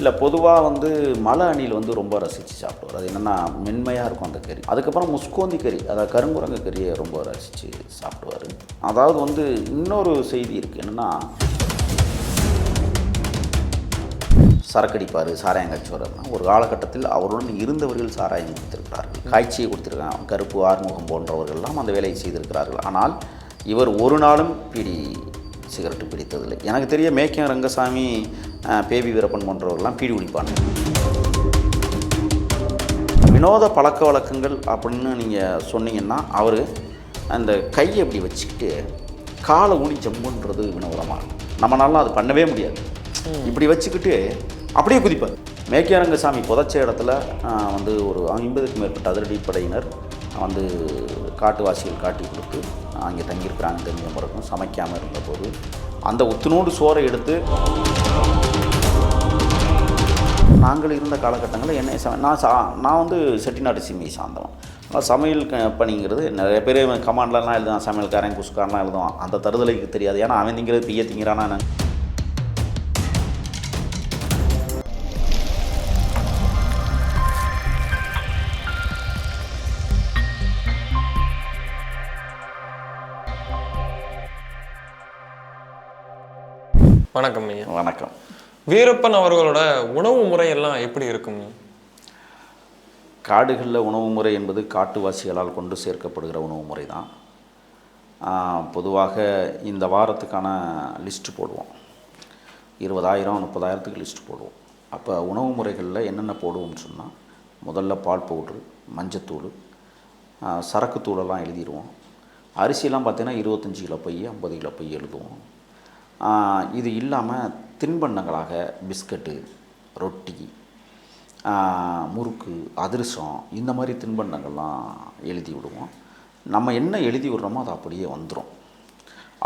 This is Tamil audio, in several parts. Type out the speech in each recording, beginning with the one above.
இல்லை பொதுவாக வந்து மலை அணில் வந்து ரொம்ப ரசித்து சாப்பிடுவார். அது என்னென்னா மென்மையாக இருக்கும் அந்த கறி. அதுக்கப்புறம் முஸ்கோந்தி கறி அதாவது கருங்குரங்கு கறியை ரொம்ப ரசித்து சாப்பிடுவார். அதாவது வந்து இன்னொரு செய்தி இருக்குது என்னென்னா சரக்கடிப்பார் சாராயம் காய்ச்சுவார்னா ஒரு காலகட்டத்தில் அவருடன் இருந்தவர்கள் சாராயம் கொடுத்திருக்கிறார்கள். காய்ச்சியை கொடுத்துருக்காங்க. கருப்பு ஆறுமுகம் போன்றவர்கள்லாம் அந்த வேலையை செய்திருக்கிறார்கள். ஆனால் இவர் ஒரு நாளும் பிடி சிகரெட்டு பிடித்ததில்லை. எனக்கு தெரிய மேக்கியம் ரங்கசாமி பேபி வீரப்பன் போன்றவர்கள்லாம் பீடி குடிப்பாங்க. வினோத பழக்க வழக்கங்கள் அப்படின்னு நீங்கள் சொன்னீங்கன்னா அவர் அந்த கையை இப்படி வச்சுக்கிட்டு காலை ஊனி ஜம்புன்றது வினோதமாக இருக்கும். நம்மளால அது பண்ணவே முடியாது. இப்படி வச்சுக்கிட்டு அப்படியே குதிப்பார். மேக்கியாரங்கசாமி புதைச்ச இடத்துல வந்து ஒரு ஐம்பதுக்கும் மேற்பட்ட அதிரடிப்படையினர் வந்து காட்டுவாசிகள் காட்டி கொடுத்து அங்கே தங்கியிருக்கிறாங்க தெரிஞ்ச முறைக்கும் சமைக்காமல் இருந்தபோது அந்த உத்துணோடு சோறை எடுத்து நாங்கள் இருந்த காலகட்டங்களில் என்ன சம நான் சா நான் வந்து செட்டிநாடு சிம்மி சார்ந்தவன். சமையல் பணிங்கிறது நிறைய பேர் கமாண்ட்லலாம் எழுதுவான் சமையல்காரன் குஸ்காரன்லாம் எழுதுவான். அந்த தருதலைக்கு தெரியாது. ஏன்னா அவன் திங்கிறது பிய திங்கிறானா என்ன? வணக்கம் ஐயா. வணக்கம். வீரப்பன் அவர்களோட உணவு முறையெல்லாம் எப்படி இருக்கும்? காடுகளில் உணவு முறை என்பது காட்டுவாசிகளால் கொண்டு சேர்க்கப்படுகிற உணவு முறை தான் பொதுவாக இந்த வாரத்துக்கான லிஸ்ட்டு போடுவோம். இருபதாயிரம் முப்பதாயிரத்துக்கு லிஸ்ட் போடுவோம். அப்போ உணவு முறைகளில் என்னென்ன போடுவோம்னு சொன்னால் முதல்ல பால் பவுட்ரு மஞ்சத்தூள் சரக்கு சரக்குத்தூளெல்லாம் எழுதிடுவோம். அரிசியெல்லாம் பார்த்திங்கன்னா இருபத்தஞ்சி கிலோ பை ஐம்பது கிலோ பை எழுதுவோம். இது இல்லாமல் தின்பண்டங்களாக பிஸ்கட்டு ரொட்டி முறுக்கு அதிரசம் இந்த மாதிரி தின்பண்டங்கள்லாம் எழுதி விடுவோம். நம்ம என்ன எழுதி விடுறோமோ அது அப்படியே வந்துடும்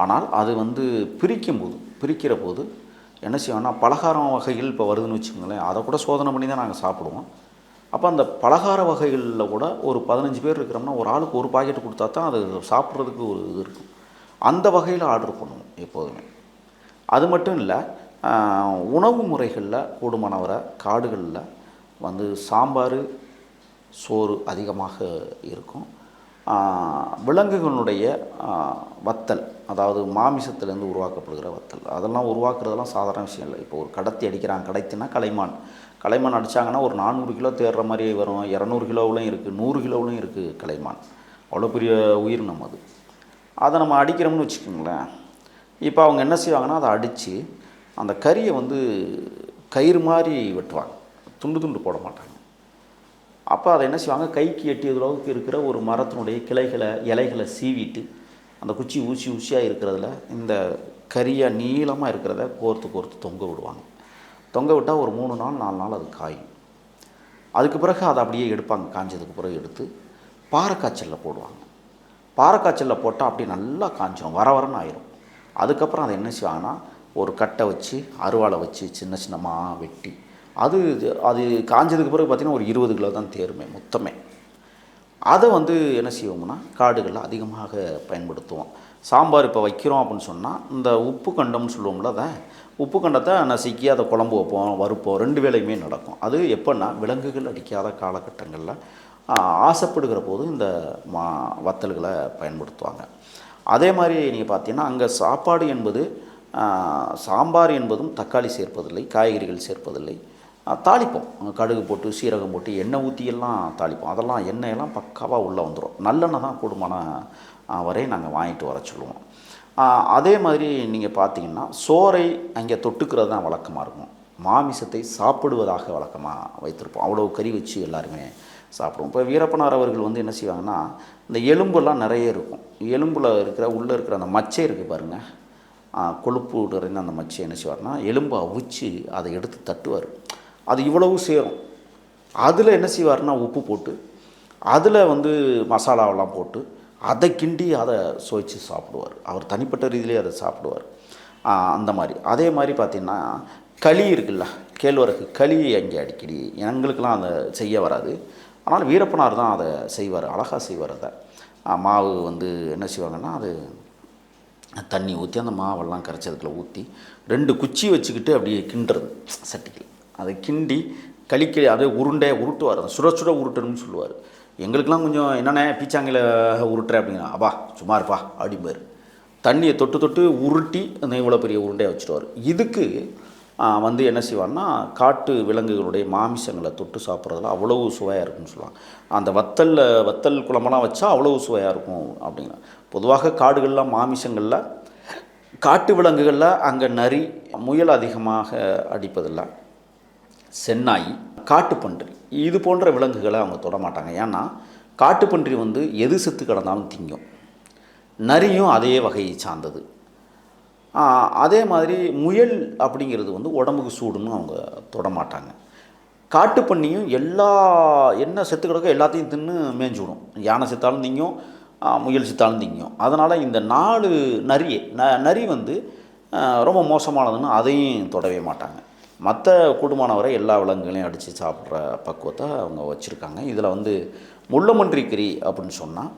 ஆனால் அது வந்து பிரிக்கும் போது பிரிக்கிற போது என்ன செய்வோம்னா பலகாரம் வகைகள் இப்போ வருதுன்னு வச்சுக்கோங்களேன் அதை கூட சோதனை பண்ணி தான் நாங்கள் சாப்பிடுவோம். அப்போ அந்த பலகார வகைகளில் கூட ஒரு பதினஞ்சு பேர் இருக்கிறோம்னா ஒரு ஆளுக்கு ஒரு பாக்கெட் கொடுத்தா தான் அது சாப்பிட்றதுக்கு ஒரு இது இருக்கும். அந்த வகையில் ஆர்டர் பண்ணுவோம் எப்போதுமே. அது மட்டும் இல்லை உணவு முறைகளில் கூடுமானவரை காடுகளில் வந்து சாம்பார் சோறு அதிகமாக இருக்கும். விலங்குகளுடைய வத்தல் அதாவது மாமிசத்திலேருந்து உருவாக்கப்படுகிற வத்தல் அதெல்லாம் உருவாக்குறதெல்லாம் சாதாரண விஷயம் இல்லை. இப்போ ஒரு கடத்தி அடிக்கிறாங்க கடைத்தினா கலைமான். கலைமான் அடித்தாங்கன்னா ஒரு நானூறு கிலோ தேடுற மாதிரி வரும் இரநூறு கிலோவிலையும் இருக்குது நூறு கிலோவிலையும் இருக்குது கலைமான். அவ்வளோ பெரிய உயிரினம் அது. அதை நம்ம அடிக்கிறோம்னு வச்சுக்கோங்களேன் இப்போ அவங்க என்ன செய்வாங்கன்னா அதை அடித்து அந்த கறியை வந்து கயிறு மாதிரி வெட்டுவாங்க. துண்டு துண்டு போட மாட்டாங்க. அப்போ அதை என்ன செய்வாங்க? கைக்கு எட்டிய அளவுக்கு இருக்கிற ஒரு மரத்தினுடைய கிளைகளை இலைகளை சீவிட்டு அந்த குச்சி ஊசி ஊசியாக இருக்கிறதுல இந்த கரியாக நீளமாக இருக்கிறத கோர்த்து கோர்த்து தொங்க விடுவாங்க. தொங்க விட்டால் ஒரு மூணு நாள் நாலு நாள் அது காயும். அதுக்கு பிறகு அதை அப்படியே எடுப்பாங்க. காஞ்சதுக்கு பிறகு எடுத்து பாறைக்காய்ச்சலில் போடுவாங்க. பாறைக்காய்ச்சலில் போட்டால் அப்படியே நல்லா காஞ்சிரும். வர வரன்னு ஆயிரும். அதுக்கப்புறம் அதை என்ன செய்வாங்கன்னா ஒரு கட்டை வச்சு அருவாளை வச்சு சின்ன சின்னமாக வெட்டி அது அது காஞ்சதுக்கு பிறகு பார்த்திங்கன்னா ஒரு இருபது கிலோ தான் தேருமே மொத்தமே. அதை வந்து என்ன செய்வோம்னா காடுகளில் அதிகமாக பயன்படுத்துவோம். சாம்பார் இப்போ வைக்கிறோம் அப்படின்னு சொன்னால் இந்த உப்பு கண்டம்னு சொல்லுவோம்ல அதை உப்பு கண்டத்தை நசுக்கி அதை குழம்பு வைப்போம் வறுப்போம் ரெண்டு வேலையுமே நடக்கும். அது எப்போன்னா விலங்குகள் அடிக்காத காலகட்டங்களில் ஆசைப்படுகிற போது இந்த மா வத்தல்களை பயன்படுத்துவாங்க. அதே மாதிரி நீங்கள் பார்த்தீங்கன்னா அங்கே சாப்பாடு என்பது சாம்பார் என்பதும் தக்காளி சேர்ப்பதில்லை காய்கறிகள் சேர்ப்பதில்லை. தாளிப்போம். கடுகு போட்டு சீரகம் போட்டு எண்ணெய் ஊற்றியெல்லாம் தாளிப்போம். அதெல்லாம் எண்ணெயெல்லாம் பக்காவாக உள்ளே வந்துடும் நல்லெண்ணெய் தான் கூடுமான வரை நாங்கள் வாங்கிட்டு வர சொல்லுவோம். அதே மாதிரி நீங்கள் பார்த்தீங்கன்னா சோறை அங்கே தொட்டுக்கிறது தான் வழக்கமாக இருக்கும். மாமிசத்தை சாப்பிடுவதாக வழக்கமாக வைத்திருப்போம். அவ்வளோ கறி வச்சு எல்லாருமே சாப்பிடுவோம். இப்போ வீரப்பனார் அவர்கள் வந்து என்ன செய்வாங்கன்னா இந்த எலும்பெல்லாம் நிறைய இருக்கும். எலும்பில் இருக்கிற உள்ளே இருக்கிற அந்த மச்சை இருக்குது பாருங்கள் கொழுப்பு நிறைந்த அந்த மச்சை என்ன செய்வார்னா எலும்பை அவிச்சு அதை எடுத்து தட்டுவார். அது இவ்வளவு சேரும். அதில் என்ன செய்வார்னா உப்பு போட்டு அதில் வந்து மசாலாவெல்லாம் போட்டு அதை கிண்டி அதை சுவைச்சு சாப்பிடுவார். அவர் தனிப்பட்ட ரீதியிலே அதை சாப்பிடுவார். அந்த மாதிரி. அதே மாதிரி பார்த்திங்கன்னா களி இருக்குல்ல கேழ்வரகு களி அங்கே அடிக்கடி. எங்களுக்கெல்லாம் அதை செய்ய வராது. ஆனால் வீரப்பனார் தான் அதை செய்வார் அழகாக செய்வார் அதை. மாவு வந்து என்ன செய்வாங்கன்னா அது தண்ணி ஊற்றி அந்த மாவெல்லாம் கரைச்சதுக்குள்ள ஊற்றி ரெண்டு குச்சி வச்சுக்கிட்டு அப்படியே கிண்டுறது சட்டிக்கு. அதை கிண்டி களிக்க அதை உருண்டையை உருட்டுவார் அந்த சுட சுட உருட்டணும்னு சொல்லுவார். எங்களுக்கெல்லாம் கொஞ்சம் என்னென்ன பீச்சாங்கில உருட்டுற? அப்படிங்கிற அப்பா சும்மா இருப்பா அப்படிம்பார். தண்ணியை தொட்டு தொட்டு உருட்டி அந்த இவ்வளோ பெரிய உருண்டையை வச்சுருவார் இதுக்கு வந்து என்ன செய்வான்னா காட்டு விலங்குகளுடைய மாமிசங்களை தொட்டு சாப்பிட்றதுல அவ்வளவு சுவையாக இருக்கும்னு சொல்லுவாங்க. அந்த வத்தலில் வத்தல் குழம்பெல்லாம் வச்சா அவ்வளவு சுவையாக இருக்கும் அப்படிங்கிற. பொதுவாக காடுகளில் மாமிசங்களில் காட்டு விலங்குகளில் அங்கே நரி முயல் அதிகமாக அடிப்பதில்லை. சென்னாய் காட்டுப்பன்றி இது போன்ற விலங்குகளை அவங்க தொட மாட்டாங்க. ஏன்னா காட்டுப்பன்றி வந்து எது செத்து கிடந்தாலும் திங்கும். நரியும் அதே வகையை சார்ந்தது. அதே மாதிரி முயல் அப்படிங்கிறது வந்து உடம்புக்கு சூடுன்னு அவங்க தொட மாட்டாங்க காட்டுப்பன்னியும் எல்லா என்ன செத்து கிடக்கோ எல்லாத்தையும் தின்னு மேய்ஞ்சு விடும் யானை செத்தாலும் திங்கும் முயல் செத்தாலும் திங்கும். அதனால் இந்த நாலு நரியை ந நரி வந்து ரொம்ப மோசமானதுன்னு அதையும் தொடவே மாட்டாங்க. மற்ற கூடுமானவரை எல்லா விலங்குகளையும் அடித்து சாப்பிட்ற பக்குவத்தை அவங்க வச்சுருக்காங்க. இதில் வந்து முள்ளமன்றி கறி அப்படின்னு சொன்னால்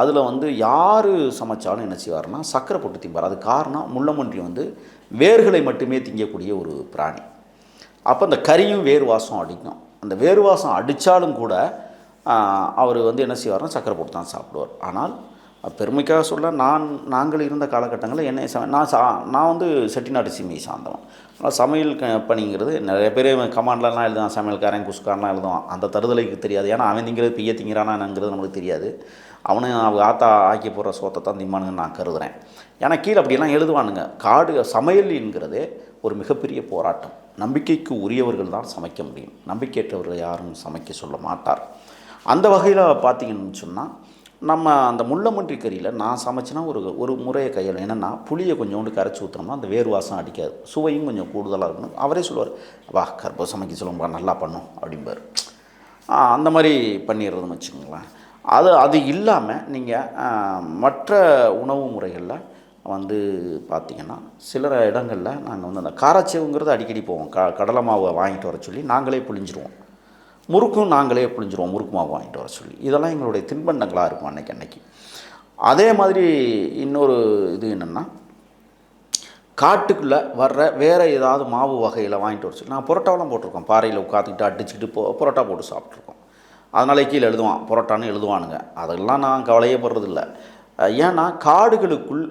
அதில் வந்து யார் சமைச்சாலும் என்ன செய்வார்னா சக்கரை போட்டு திம்பார். அது காரணம் முள்ளமன்றி வந்து வேர்களை மட்டுமே திங்கக்கூடிய ஒரு பிராணி. அப்போ அந்த கறியும் வேர் வாசம் அடிக்கும். அந்த வேர் வாசம் அடித்தாலும் கூட அவர் வந்து என்ன செய்வார்னா சக்கரை போட்டு தான் சாப்பிடுவார். ஆனால் பெருமைக்காக சொல்ல நான் நாங்கள் இருந்த காலகட்டங்களில் என்னை ச நான் சா நான் வந்து செட்டிநாட்டு சீமையை சார்ந்தவன். ஆனால் சமையல் க பணிங்கிறது நிறைய பேர் கமாண்ட்லலாம் எழுதுவான் சமையல்காரன் குஸ்காரன்லாம் எழுதுவான். அந்த தருதலைக்கு தெரியாது. ஏன்னா அவன் திங்கிறது பிய்ய திங்கிறானாங்கிறது நம்மளுக்கு தெரியாது. அவனு அவங்க ஆத்தா ஆக்கி போடுற சோத்தை தான் திம்மானுங்கன்னு நான் கருதுகிறேன் ஏன்னா கீழே அப்படியெல்லாம் எழுதுவானுங்க. காடு சமையல் என்கிறதே ஒரு மிகப்பெரிய போராட்டம். நம்பிக்கைக்கு உரியவர்கள் தான் சமைக்க முடியும். நம்பிக்கையற்றவர்கள் யாரும் சமைக்க சொல்ல மாட்டார். அந்த வகையில் பார்த்தீங்கன்னு சொன்னால் நம்ம அந்த முள்ளமன்றி கறியில் நான் சமைச்சினா ஒரு ஒரு முறையை கையில் என்னென்னா புளியை கொஞ்சோண்டு கரைச்சி ஊற்றினோம்னா அந்த வேர் வாசம் அடிக்காது. சுவையும் கொஞ்சம் கூடுதலாக இருக்கணும். அவரே சொல்லுவார் வா கற்பம் சமைக்க சொல்லும்பா நல்லா பண்ணும் அப்படிம்பார். அந்த மாதிரி பண்ணிடுறதுன்னு வச்சுக்கோங்களேன். அது அது இல்லாமல் நீங்கள் மற்ற உணவு முறைகளில் வந்து பார்த்திங்கன்னா சில இடங்களில் நாங்கள் வந்து அந்த காராச்சேவுங்கிறது அடிக்கடி போவோம். க கடலை மாவை வாங்கிட்டு வர சொல்லி நாங்களே புழிஞ்சிருவோம். முறுக்கும் நாங்களே புழிஞ்சிருவோம். முறுக்கு மாவு வாங்கிட்டு வர சொல்லி. இதெல்லாம் எங்களுடைய தின்பண்டங்களாக இருக்கும் அன்னைக்கு அன்னைக்கு. அதே மாதிரி இன்னொரு இது என்னென்னா காட்டுக்குள்ளே வர்ற வேறு ஏதாவது மாவு வகையில் வாங்கிட்டு வர சொல்லி நான் புரோட்டாவெலாம் போட்டிருக்கோம். பாறையில் உட்காந்துக்கிட்டு அடிச்சுக்கிட்டு போ புரோட்டா போட்டு சாப்பிட்ருக்கோம் அதனால கீழே எழுதுவான் புரோட்டான்னு எழுதுவானுங்க. அதெல்லாம் நான் கவலையப்படுறதில்ல ஏன்னா காடுகளுக்குள்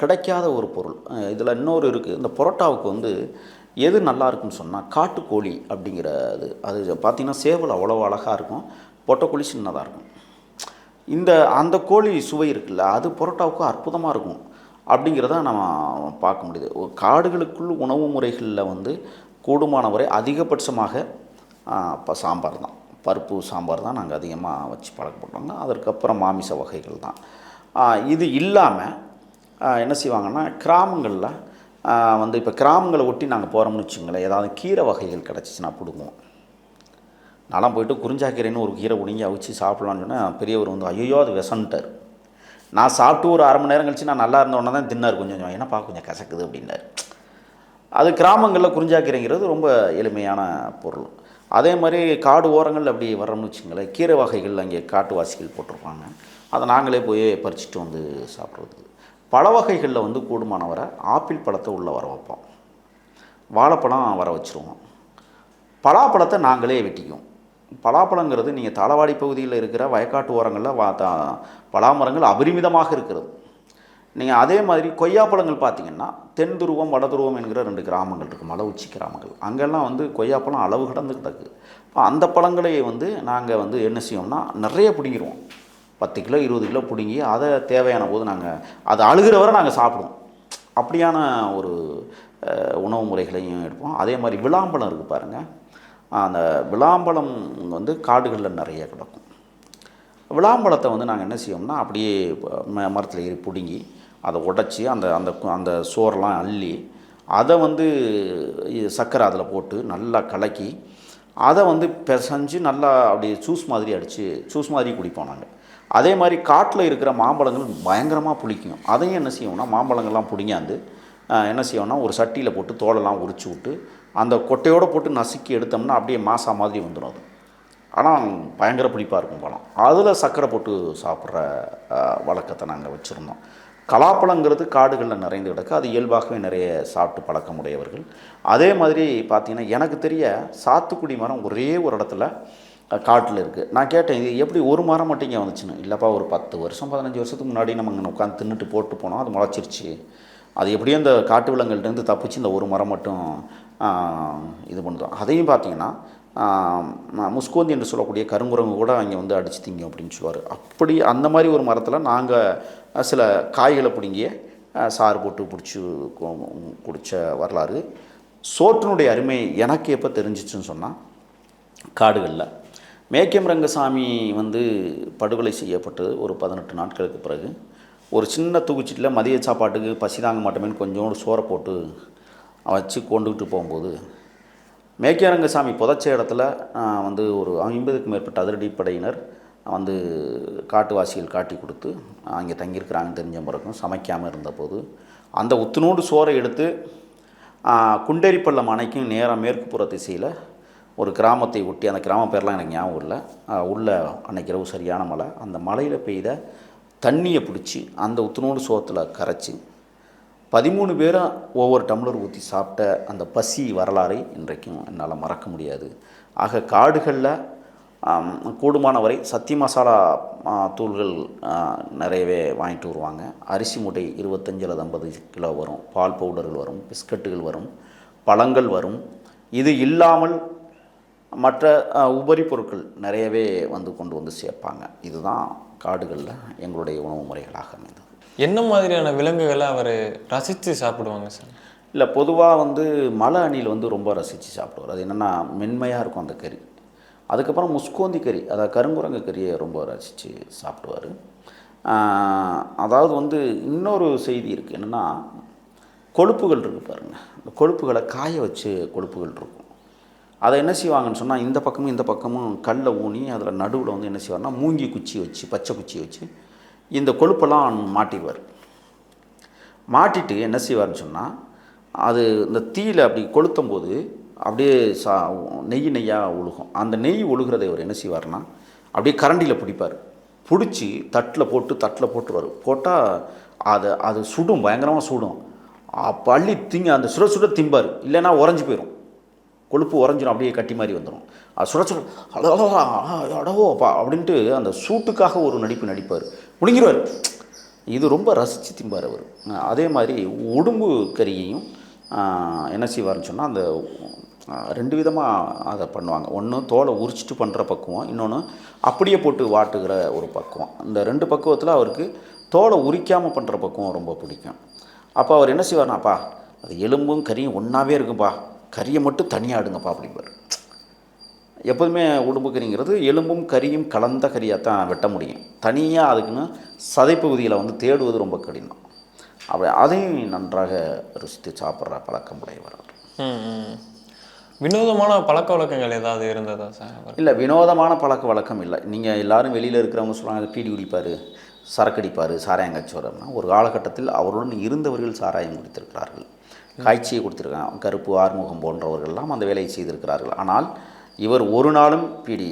கிடைக்காத ஒரு பொருள். இதில் இன்னொரு இருக்குது இந்த புரோட்டாவுக்கு வந்து எது நல்லா இருக்குன்னு சொன்னால் காட்டுக்கோழி அப்படிங்கிறது. அது பார்த்திங்கன்னா சேவல் அவ்வளோ அழகாக இருக்கும். பொட்டைக்கோழி சின்னதாக இருக்கும். இந்த அந்த கோழி சுவை இருக்குல்ல அது பரோட்டாவுக்கு அற்புதமாக இருக்கும். அப்படிங்கிறத நம்ம பார்க்க முடியுது. காடுகளுக்குள் உணவு முறைகளில் வந்து கூடுமானவரை அதிகபட்சமாக இப்போ சாம்பார் தான். பருப்பு சாம்பார் தான் நாங்கள் அதிகமாக வச்சு பழக்கப்பட்டோங்க. அதற்கப்புறம் மாமிச வகைகள் தான். இது இல்லாமல் என்ன செய்வாங்கன்னா கிராமங்களில் வந்து இப்போ கிராமங்களை ஒட்டி நாங்கள் போகிறோம்னு வச்சுங்களேன் ஏதாவது கீரை வகைகள் கிடச்சிச்சின்னா பிடுங்குவோம். நான்லாம் போயிட்டு குறிஞ்சாக்கீரைன்னு ஒரு கீரை பிடுங்கி அவிச்சு சாப்பிட்லான்னு சொன்னால் பெரியவர் வந்து ஐயோ அது விசன்ட்டார் நான் சாப்பிட்டு ஒரு அரை மணி நேரம் கழிச்சு நான் நல்லா இருந்த உடனே தான் தின்னார். கொஞ்சம் கொஞ்சம் என்னப்பா கொஞ்சம் கசக்குது அப்படின்னாரு. அது கிராமங்களில் குறிஞ்சாக்கீரைங்கிறது ரொம்ப எளிமையான பொருள். அதே மாதிரி காடு ஓரங்கள் அப்படி வர்றோம்னு வச்சுங்களேன் கீரை வகைகள் அங்கே காட்டுவாசிகள் போட்டிருப்பாங்க. அதை நாங்களே போய் பறிச்சுட்டு வந்து சாப்பிட்றது. பழ வகைகளில் வந்து கூடுமானவரை ஆப்பிள் பழத்தை உள்ளே வர வைப்போம். வாழைப்பழம் வர வச்சுருவோம். பலாப்பழத்தை நாங்களே வெட்டிக்குவோம். பலாப்பழங்கிறது நீங்கள் தளவாடி பகுதியில் இருக்கிற வயக்காட்டு ஓரங்களில் வா த பலாமரங்கள் அபரிமிதமாக இருக்கிறது. நீங்கள் அதே மாதிரி கொய்யாப்பழங்கள் பார்த்தீங்கன்னா தென் துருவம் வட துருவம் என்கிற ரெண்டு கிராமங்கள் இருக்குது மலை உச்சி கிராமங்கள். அங்கெல்லாம் வந்து கொய்யாப்பழம் அளவு கடந்து கிடக்கு இப்போ அந்த பழங்களை வந்து நாங்கள் வந்து என்ன செய்வோம்னா நிறைய பிடிங்கிடுவோம் பத்து கிலோ இருபது கிலோ பிடுங்கி அதை தேவையான போது நாங்கள் அதை அழுகிற வரை நாங்கள் சாப்பிடுவோம். அப்படியான ஒரு உணவு முறைகளையும் எடுப்போம். அதே மாதிரி விளாம்பழம் இருக்குது பாருங்கள் அந்த விளாம்பழம் வந்து காடுகளில் நிறைய கிடக்கும். விளாம்பழத்தை வந்து நாங்கள் என்ன செய்வோம்னா அப்படியே ம மரத்தில் ஏறி பிடுங்கி அதை உடச்சி அந்த அந்த கு- அந்த சோறெல்லாம் அள்ளி அதை வந்து சர்க்கரை அதில் போட்டு நல்லா கலக்கி அதை வந்து பிசைஞ்சு நல்லா அப்படியே ஜூஸ் மாதிரி அடித்து ஜூஸ் மாதிரி குடிப்போம் நாங்கள் அதே மாதிரி காட்டில் இருக்கிற மாம்பழங்கள் பயங்கரமாக புளிக்கும். அதையும் என்ன செய்வோம்னா மாம்பழங்கள்லாம் பிடிங்காந்து என்ன செய்வோம்னா ஒரு சட்டியில் போட்டு தோலெல்லாம் உரிச்சு விட்டு அந்த கொட்டையோடு போட்டு நசுக்கி எடுத்தோம்னா அப்படியே மாசா மாதிரி வந்துடும் அது. ஆனால் பயங்கர புளிப்பாக இருக்கும் பழம். அதில் சர்க்கரை போட்டு சாப்பிட்ற வழக்கத்தை நாங்கள் வச்சுருந்தோம். கலாப்பழங்கிறது காடுகளில் நிறைந்து கிடக்கு. அது இயல்பாகவே நிறைய சாப்பிட்டு பழக்கமுடையவர்கள். அதே மாதிரி பார்த்தீங்கன்னா எனக்கு தெரிய சாத்துக்குடி மரம் ஒரே ஒரு இடத்துல காட்டில் இருக்குது நான் கேட்டேன் இது எப்படி ஒரு மரம் மட்டும் இங்கே வந்துச்சுன்னு? இல்லைப்பா ஒரு பத்து வருஷம் பதினஞ்சு வருஷத்துக்கு முன்னாடி நம்ம இங்கே உட்காந்து தின்னுட்டு போட்டு போனோம் அது முளைச்சிருச்சு. அது எப்படியும் இந்த காட்டு விலங்குகள்டேருந்து தப்பிச்சு இந்த ஒரு மரம் மட்டும் இது பண்ணுறோம் அதையும் பார்த்தீங்கன்னா முஸ்கோந்தி என்று சொல்லக்கூடிய கருங்குரங்கு கூட அங்கே வந்து அடிச்சு திங்கும் அப்படின்னு சொல்லுவார். அப்படி அந்த மாதிரி ஒரு மரத்தில் நாங்கள் சில காய்களை பிடுங்கிய சாறு போட்டு பிடிச்சி குடித்த வரலாறு. சோற்றினுடைய அருமை எனக்கு எப்போ தெரிஞ்சிச்சுன்னு சொன்னால் காடுகளில். மேக்கம் ரங்கசாமி வந்து படுகொலை செய்யப்பட்டது ஒரு பதினெட்டு நாட்களுக்கு பிறகு. ஒரு சின்ன தூக்குச்சீட்டில் மதிய சாப்பாட்டுக்கு பசி தாங்க மாட்டோமேன்னு கொஞ்சோண்டு சோறை போட்டு வச்சு கொண்டுக்கிட்டு போகும்போது மேக்கியாரங்கசாமி புதைச்ச இடத்துல வந்து ஒரு ஐம்பதுக்கும் மேற்பட்ட அதிரடிப்படையினர் வந்து காட்டுவாசிகள் காட்டி கொடுத்து அங்கே தங்கியிருக்கிறாங்கன்னு தெரிஞ்ச பிறகும் சமைக்காமல் இருந்தபோது அந்த உத்துனோடு சோறை எடுத்து குண்டேரிப்பள்ளம் அணைக்கும் நேராக மேற்கு புற திசையில் ஒரு கிராமத்தை ஒட்டி அந்த கிராம பேர்லாம் எனக்கு ஞாபகம் இல்லை. உள்ள அன்னைக்கு இரவு சரியான மழை. அந்த மழையில் பெய்த தண்ணியை பிடிச்சி அந்த உத்துணோடு சோத்தில் கரைச்சி பதிமூணு பேரும் ஒவ்வொரு டம்ளர் ஊற்றி சாப்பிட்ட அந்த பசி வரலாறை இன்றைக்கும் என்னால் மறக்க முடியாது. ஆக காடுகளில் கூடுமான வரை சத்தி மசாலா தூள்கள் நிறையவே வாங்கிட்டு வருவாங்க. அரிசி மூட்டை இருபத்தஞ்சு அல்லது ஐம்பது கிலோ வரும். பால் பவுடர்கள் வரும் பிஸ்கட்டுகள் வரும் பழங்கள் வரும். இது இல்லாமல் மற்ற உபரி பொருட்கள் நிறையவே வந்து கொண்டு வந்து சேர்ப்பாங்க. இதுதான் காடுகளில் எங்களுடைய உணவு முறைகளாக அமைந்தது. என்ன மாதிரியான விலங்குகளை அவர் ரசித்து சாப்பிடுவாங்க சார்? இல்லை பொதுவாக வந்து மலை அணில் வந்து ரொம்ப ரசித்து சாப்பிடுவார். அது என்னென்னா மென்மையாக இருக்கும் அந்த கறி. அதுக்கப்புறம் முஸ்கோந்தி கறி அதாவது கருங்குரங்கு கறியை ரொம்ப ரசித்து சாப்பிடுவார். அதாவது வந்து இன்னொரு செய்தி இருக்குது என்னென்னா கொழுப்புகள் இருக்குது பாருங்கள் இந்த கொழுப்புகளை காய வச்சு கொழுப்புகள் இருக்கும். அதை என்ன செய்வாங்கன்னு சொன்னால் இந்த பக்கமும் இந்த பக்கமும் கல்லை ஊனி அதில் நடுவில் வந்து என்ன செய்வார்னா மூங்கி குச்சி வச்சு பச்சை குச்சி வச்சு இந்த கொழுப்பெல்லாம் மாட்டிடுவார் மாட்டிட்டு என்ன செய்வார்னு சொன்னால் அது இந்த தீயில் அப்படி கொளுத்தும் போது அப்படியே சா நெய் நெய்யாக ஒழுகும் அந்த நெய் ஒழுகிறதை அவர் என்ன செய்வார்னா அப்படியே கரண்டியில் பிடிப்பார். பிடிச்சி தட்டில் போட்டு தட்டில் போட்டுருவார். போட்டால் அதை அது சுடும் பயங்கரமாக சுடும். அப்போ அள்ளி திங்க அந்த சுட சுட திம்பார். இல்லைன்னா உறைஞ்சி போயிடும் கொழுப்பு உறைஞ்சிரும் அப்படியே கட்டி மாதிரி வந்துடும் அது சுட சுட அடவோ அடவோப்பா அப்படின்ட்டு அந்த சூட்டுக்காக ஒரு நடிப்பு நடிப்பார். முழுங்கிடுவார் இது ரொம்ப ரசித்து திம்பார் அவர். அதே மாதிரி உடும்பு கறியையும் என்ன செய்வார்னு சொன்னால் அந்த ரெண்டு விதமாக அதை பண்ணுவாங்க. ஒன்று தோலை உரிச்சிட்டு பண்ணுற பக்குவம் இன்னொன்று அப்படியே போட்டு வாட்டுகிற ஒரு பக்குவம். இந்த ரெண்டு பக்குவத்தில் அவருக்கு தோலை உரிக்காமல் பண்ணுற பக்குவம் ரொம்ப பிடிக்கும். அப்போ அவர் என்ன செய்வார்னாப்பா அது எலும்பும் கறியும் ஒன்றாவே இருக்குப்பா கறியை மட்டும் தனியாக அடுங்கப்பா அப்படிம்பார். எப்போதுமே உடம்பு கறிங்கிறது எலும்பும் கறியும் கலந்த கறியாக தான் வெட்ட முடியும். தனியாக அதுக்குன்னு சதைப்பகுதியில் வந்து தேடுவது ரொம்ப கடினம். அப்படி அதையும் நன்றாக ருசித்து சாப்பிட்ற பழக்கம் உடையவர். வினோதமான பழக்க வழக்கங்கள் ஏதாவது இருந்ததா சார்? இல்லை வினோதமான பழக்க வழக்கம் இல்லை. நீங்கள் எல்லாரும் வெளியில் இருக்கிறவங்க சொல்கிறாங்க பீடி குடிப்பார் சரக்கு அடிப்பார் சாராயம் காய்ச்சுவார்னா ஒரு காலகட்டத்தில் அவருடன் இருந்தவர்கள் சாராயம் குடித்திருக்கிறார்கள். காய்ச்சியை கொடுத்துருக்காங்க கருப்பு ஆறுமுகம் போன்றவர்கள்லாம் அந்த வேலையை செய்திருக்கிறார்கள். ஆனால் இவர் ஒரு நாளும் பீடி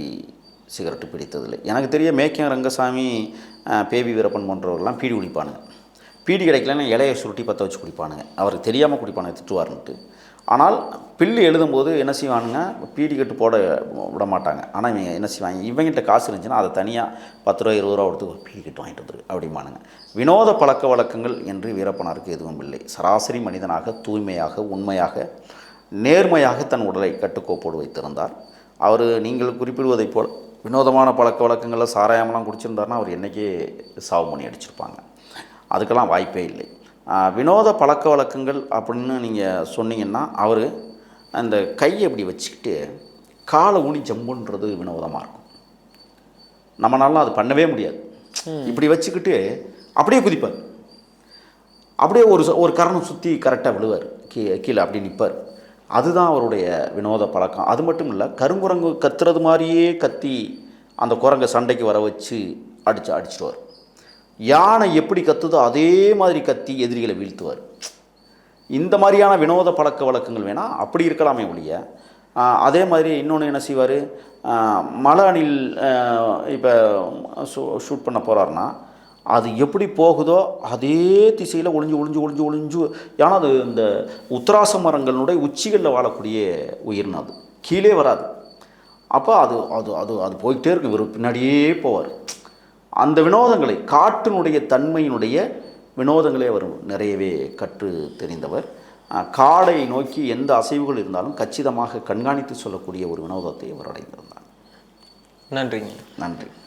சிகரெட்டு பிடித்ததில்லை. எனக்கு தெரிய மேக்கியம் ரங்கசாமி பேபி வீரப்பன் போன்றவர்கள்லாம் பீடி குடிப்பானுங்க. பீடி கிடைக்கலன்னு இலையை சுருட்டி பற்ற வச்சு குடிப்பானுங்க. அவருக்கு தெரியாமல் குடிப்பானுங்க திட்டுவாருன்ட்டு ஆனால் பில்லு எழுதும்போது என்ன செய்வானுங்க? பீடி கட்டு போட விட மாட்டாங்க. ஆனால் இவங்க என்ன செய்வாங்க? இவங்ககிட்ட காசு இருந்துச்சுன்னா அதை தனியாக பத்து ரூபா இருபது ரூபா கொடுத்து ஒரு பீடி கட்டு வாங்கிட்டு வந்துரு அப்படிம்பானுங்க. வினோத பழக்க வழக்கங்கள் என்று வீரப்பனாருக்கு எதுவும் இல்லை. சராசரி மனிதனாக தூய்மையாக உண்மையாக நேர்மையாக தன் உடலை கட்டுக்கோப்போடு வைத்திருந்தார். அவர் நீங்கள் குறிப்பிடுவதைப் போல் வினோதமான பழக்க வழக்கங்களில் சாராயமெல்லாம் குடிச்சிருந்தாருன்னா அவர் என்றைக்கே சாவு பண்ணி அடிச்சிருப்பாங்க. அதுக்கெல்லாம் வாய்ப்பே இல்லை. வினோத பழக்க வழக்கங்கள் அப்படின்னு நீங்கள் சொன்னீங்கன்னா அவர் அந்த கையை இப்படி வச்சுக்கிட்டு காலை ஊனி ஜம்புன்றது வினோதமாக இருக்கும். நம்மளால அது பண்ணவே முடியாது. இப்படி வச்சுக்கிட்டு அப்படியே குதிப்பார். அப்படியே ஒரு ச- ஒரு கரணம் சுற்றி கரெக்டாக விழுவார். கீ கீழே அப்படி நிற்பார் அதுதான் அவருடைய வினோத பழக்கம். அது மட்டும் இல்லை கருங்குரங்கு கத்துறது மாதிரியே கத்தி அந்த குரங்கை சண்டைக்கு வர வச்சு அடிச்சு அடிச்சிடுவார். யானை எப்படி கத்துதோ அதே மாதிரி கத்தி எதிரிகளை வீழ்த்துவார். இந்த மாதிரியான வினோத பழக்க வழக்கங்கள் வேணால் அப்படி இருக்கலாமே ஒழிய அதே மாதிரி இன்னொன்று என்ன செய்வார்? மலை அணில் இப்போ ஷூட் பண்ண போகிறாருன்னா அது எப்படி போகுதோ அதே திசையில் ஒளிஞ்சு ஒளிஞ்சு ஒளிஞ்சு ஒளிஞ்சு. ஏன்னா அது இந்த உத்தராச மரங்களுடைய உச்சிகளில் வாழக்கூடிய உயிரினம் அது. கீழே வராது. அப்போ அது அது அது அது போய்கிட்டே இருக்கும். இவர் பின்னாடியே போவார். அந்த வினோதங்களை காட்டினுடைய தன்மையினுடைய வினோதங்களே அவர் நிறையவே கற்று தெரிந்தவர். காடை நோக்கி எந்த அசைவுகள் இருந்தாலும் கச்சிதமாக கண்காணித்து சொல்லக்கூடிய ஒரு வினோதத்தை அவர் அடைந்திருந்தார். நன்றிங்க. நன்றி.